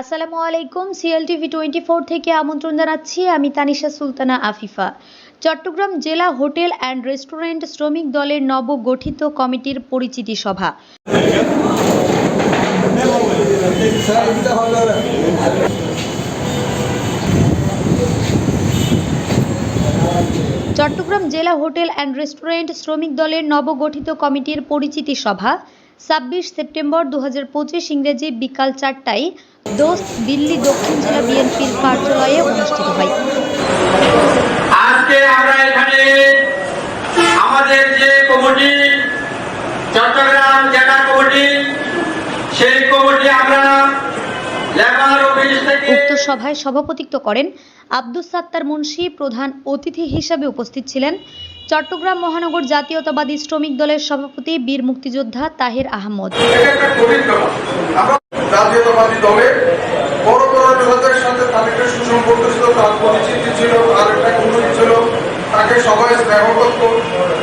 আসসালামু আলাইকুম CL TV twenty four থেকে আমন্ত্রণ জানাচ্ছি, আমি তানিশা সুলতানা আফিফা। চট্টগ্রাম জেলা হোটেল অ্যান্ড রেস্টুরেন্ট শ্রমিক দলের নবগঠিত কমিটির পরিচিতি সভা। চট্টগ্রাম জেলা হোটেল অ্যান্ড রেস্টুরেন্ট শ্রমিক দলের নবগঠিত কমিটির পরিচিতি সভা, ছাব্বিশ সেপ্টেম্বর দু হাজার পঁচিশ ইংরেজি বিকাল চারটায় দোস্ত দিল্লি দক্ষিণ জেলা বিএনপির কার্যালয়ে অনুষ্ঠিত হয়। আজকে আমরা এখানে আমাদের যে কমিটি চট্টগ্রাম জেলা কমিটি সেই কমিটি আমরা উক্ত সভায় সভাপতিত্ব করেন আব্দুস সাত্তার মুন্সি প্রধান অতিথি হিসাবে উপস্থিত ছিলেন চট্টগ্রাম মহানগর জাতীয়তাবাদী শ্রমিক দলের সভাপতি বীর মুক্তিযোদ্ধা তাহের আহমদ। এটা একটা কঠিন ব্যাপার আমরা জাতীয়তাবাদী দলে বড় বড় নেতাদের সাথে তার সুসম্পর্ক ছিল তার পরিচিতি ছিল তার একটা ছিল তাকে সবাই স্নেহ করত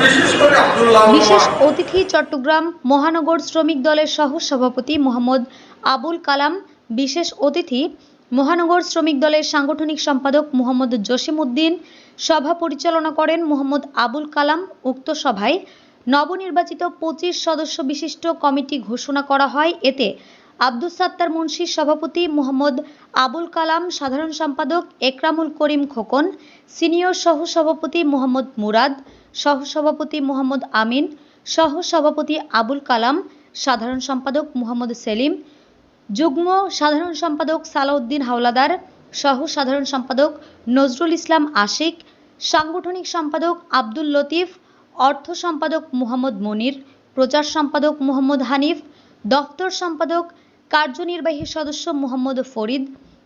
বিশেষ করে আব্দুল্লাহ বিশেষ অতিথি চট্টগ্রাম মহানগর শ্রমিক দলের সহ সভাপতি মোহাম্মদ আবুল কালাম বিশেষ অতিথি মহানগর শ্রমিক দলের সাংগঠনিক সম্পাদক মোহাম্মদ জসিম উদ্দিন সভা পরিচালনা করেন মোহাম্মদ আবুল কালাম, উক্ত সভায় নবনির্বাচিত পঁচিশ সদস্য বিশিষ্ট কমিটি ঘোষণা করা হয়। এতে আব্দুস সাত্তার মুন্সির সভাপতি মোহাম্মদ আবুল কালাম, সাধারণ সম্পাদক একরামুল করিম খোকন, সিনিয়র সহ সভাপতি মোহাম্মদ মুরাদ সহ সভাপতি মোহাম্মদ আমিন সহ সভাপতি আবুল কালাম, সাধারণ সম্পাদক মোহাম্মদ সেলিম যুগ্ম সাধারণ সম্পাদক সালাউদ্দিন হাওলাদার, সহ সাধারণ সম্পাদক নজরুল ইসলাম আশিক, সাংগঠনিক সম্পাদক আব্দুল লতিফ, অর্থ সম্পাদক মোহাম্মদ মনির, প্রচার সম্পাদক মোহাম্মদ হানিফ, দফতর সম্পাদক কার্যনির্বাহী সদস্য মোহাম্মদ ফরিদ,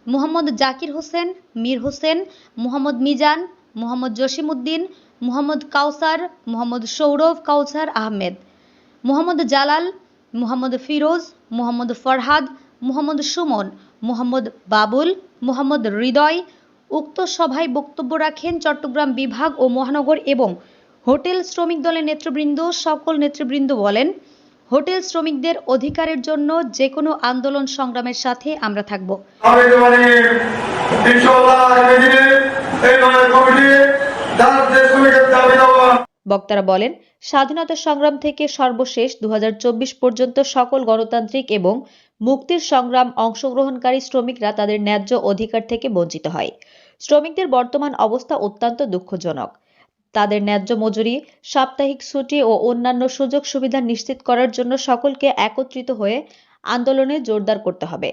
মোহাম্মদ জাকির হোসেন, মীর হোসেন, মোহাম্মদ মিজান, মোহাম্মদ জসিমউদ্দিন, মোহাম্মদ কাউসার, মোহাম্মদ সৌরভ কাউসার আহমেদ, মোহাম্মদ জালাল, মোহাম্মদ ফিরোজ, মোহাম্মদ ফরহাদ মোহাম্মদ সুমন, মোহাম্মদ বাবুল, মোহাম্মদ হৃদয় উক্ত সভায় বক্তব্য রাখেন চট্টগ্রাম বিভাগ ও মহানগর এবং হোটেল শ্রমিক দলের নেতৃবৃন্দ। সকল নেতৃবৃন্দ বলেন, হোটেল শ্রমিকদের অধিকারের জন্য যে কোনো আন্দোলন সংগ্রামের সাথে আমরা থাকব। বক্তারা বলেন, স্বাধীনতা সংগ্রাম থেকে সর্বশেষ দু পর্যন্ত সকল গণতান্ত্রিক এবং মুক্তির সংগ্রাম অংশগ্রহণকারী শ্রমিকরা তাদের ন্যায্য অধিকার থেকে বঞ্চিত হয়। শ্রমিকদের বর্তমান অবস্থা অত্যন্ত দুঃখজনক। তাদের ন্যায্য মজুরি, সাপ্তাহিক ছুটি ও অন্যান্য সুযোগ সুবিধা নিশ্চিত করার জন্য সকলকে একত্রিত হয়ে আন্দোলনে জোরদার করতে হবে।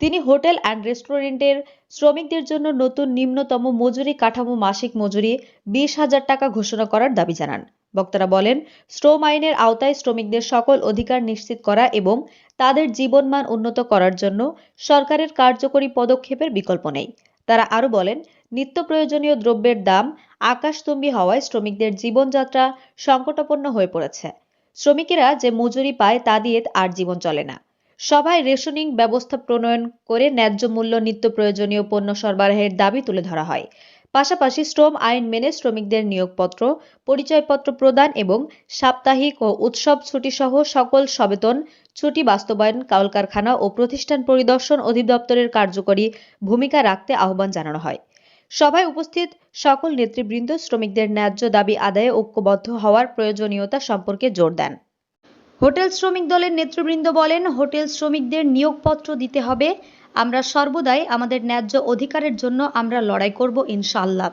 তিনি হোটেল অ্যান্ড রেস্টুরেন্টের শ্রমিকদের জন্য নতুন নিম্নতম মজুরি কাঠামো মাসিক মজুরি বিশ হাজার টাকা ঘোষণা করার দাবি জানান। বক্তারা বলেন, শ্রম আইনের আওতায় শ্রমিকদের সকল অধিকার নিশ্চিত করা এবং তাদের জীবনমান উন্নত করার জন্য সরকারের কার্যকরী পদক্ষেপের বিকল্প নেই। তারা আরও বলেন, নিত্য প্রয়োজনীয় দ্রব্যের দাম আকাশতুম্বী হওয়ায় শ্রমিকদের জীবনযাত্রা সংকটাপন্ন হয়ে পড়েছে। শ্রমিকেরা যে মজুরি পায় তা দিয়ে আর জীবন চলে না। সভায় রেশনিং ব্যবস্থা প্রণয়ন করে ন্যায্য মূল্য নিত্য প্রয়োজনীয় পণ্য সরবরাহের দাবি তুলে ধরা হয়। পাশাপাশি শ্রম আইন মেনে শ্রমিকদের নিয়োগপত্র, পরিচয়পত্র প্রদান এবং সাপ্তাহিক ও উৎসব ছুটি সহ সকল সবেতন, ছুটি বাস্তবায়ন, কলকারখানা ও প্রতিষ্ঠান পরিদর্শন অধিদপ্তরের কার্যকরী ভূমিকা রাখতে আহ্বান জানানো হয়। সভায় উপস্থিত সকল নেতৃবৃন্দ শ্রমিকদের ন্যায্য দাবি আদায়ে ঐক্যবদ্ধ হওয়ার প্রয়োজনীয়তা সম্পর্কে জোর দেন। হোটেল শ্রমিক দলের নেতৃবৃন্দ বলেন, হোটেল শ্রমিকদের নিয়োগপত্র দিতে হবে। আমরা সর্বদাই আমাদের ন্যায্য অধিকারের জন্য আমরা লড়াই করব, ইনশাআল্লাহ।